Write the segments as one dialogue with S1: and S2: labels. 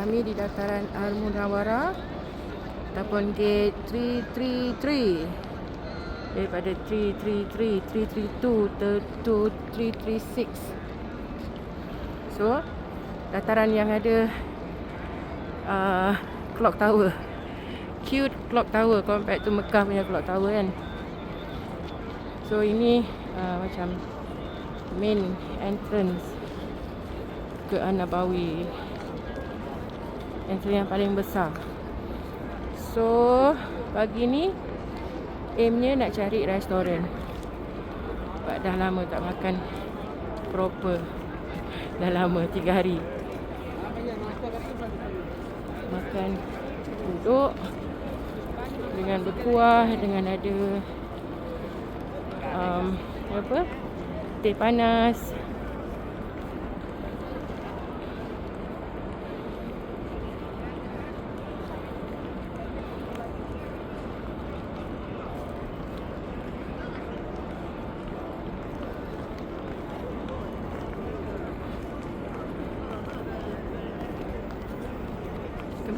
S1: Kami di dataran Al Munawara ataupun gate 333 daripada 333 332 to 336 so dataran yang ada uh, clock tower. Cute clock tower compared to Mekah punya clock tower kan. So ini uh, macam main entrance ke Entrance yang paling besar. So pagi ni aimnya nak cari restoran. Sebab dah lama tak makan proper. Dah lama 3 hari. Makan duduk dengan berkuah dengan ada um, apa? Teh panas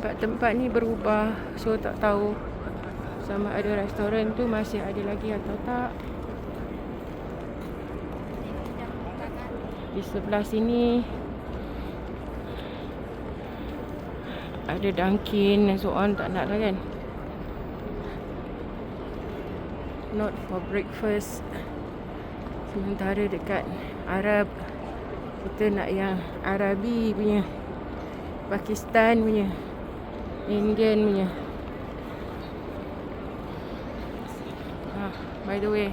S1: tempat-tempat ni berubah. So tak tahu sama ada restoran tu masih ada lagi atau tak. Di sebelah sini ada Dunkin and so on. Tak nak lah kan? Not for breakfast. Sementara dekat Arab kita nak yang Arabi punya Pakistan punya Indian punya. Ah, By the way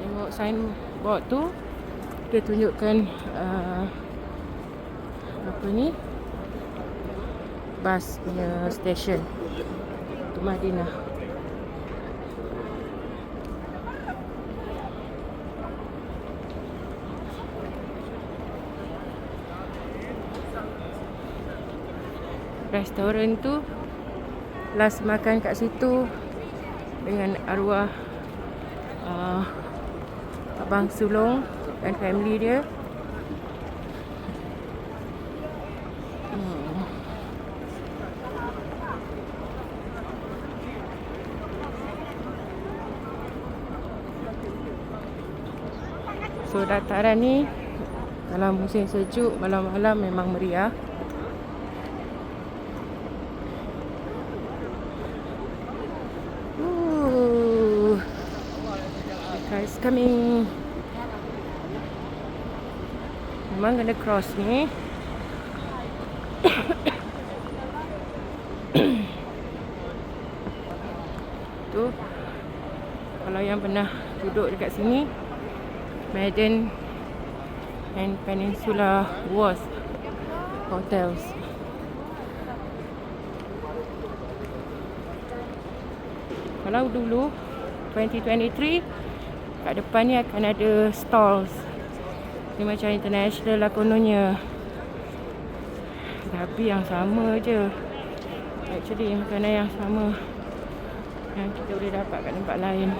S1: Tengok signboard tu Dia tunjukkan uh, Apa ni? Bus punya station Untuk Madinah restoran tu last makan kat situ dengan arwah uh, abang sulung dan family dia hmm. So dataran ni Kalau musim sejuk Malam-malam memang meriah coming. Memang kena cross ni. Tu. Kalau yang pernah duduk dekat sini Madden and Peninsula was hotels. Kalau dulu 2023 kat depan ni akan ada stalls. Ni macam international lah kononnya. Tapi yang sama je. Actually makanan yang sama yang kita boleh dapat kat tempat lain.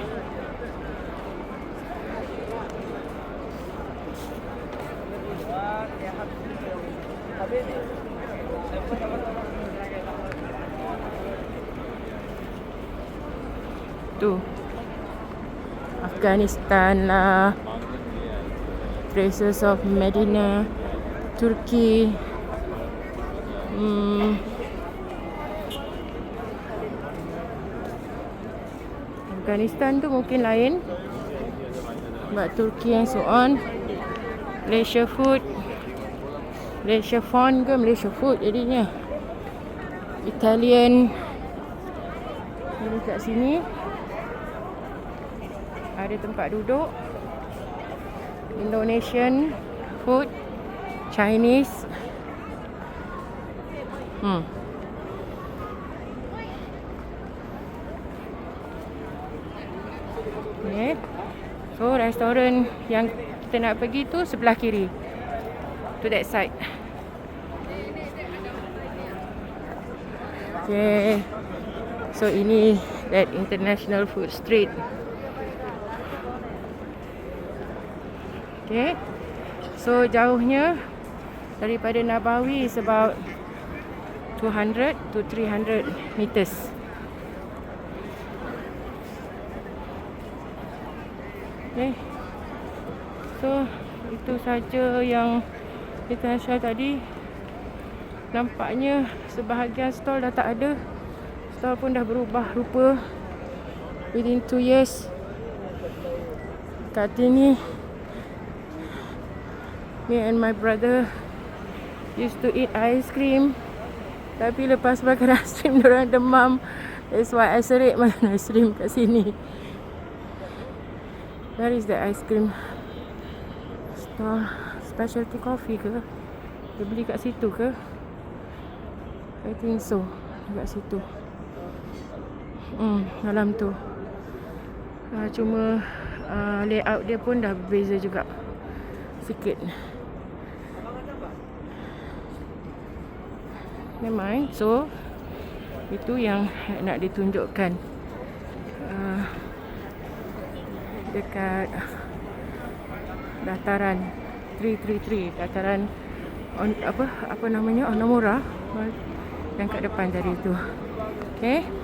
S1: Tu Afghanistan lah. Traces of Medina Turki. Hmm. Afghanistan tu mungkin lain. Sebab Turki and so on. Malaysia food. Malaysia font ke Malaysia food jadinya. Italian. Ini kat sini ada tempat duduk Indonesian food Chinese hmm Okay. So restoran yang kita nak pergi tu sebelah kiri. To that side. Okay. So ini that international food street. Okay. So jauhnya Daripada Nabawi is about 200 to 300 meters. Okay. So, itu saja yang kita share tadi. Nampaknya sebahagian stall dah tak ada. Stall pun dah berubah rupa. Within 2 years. Kat sini me and my brother used to eat ice cream. Tapi lepas makan ice cream, orang demam. That's why I serik makan ice cream kat sini. Where is the ice cream store? Specialty coffee ke? Dia beli kat situ ke? I think so. Kat situ. Hmm, dalam tu. Uh, cuma uh, layout dia pun dah berbeza juga. Sikit. Memang So Itu yang nak ditunjukkan. Uh, Dekat Dataran 333 Dataran on, Apa Apa namanya Onamura Yang kat depan tadi tu. Okay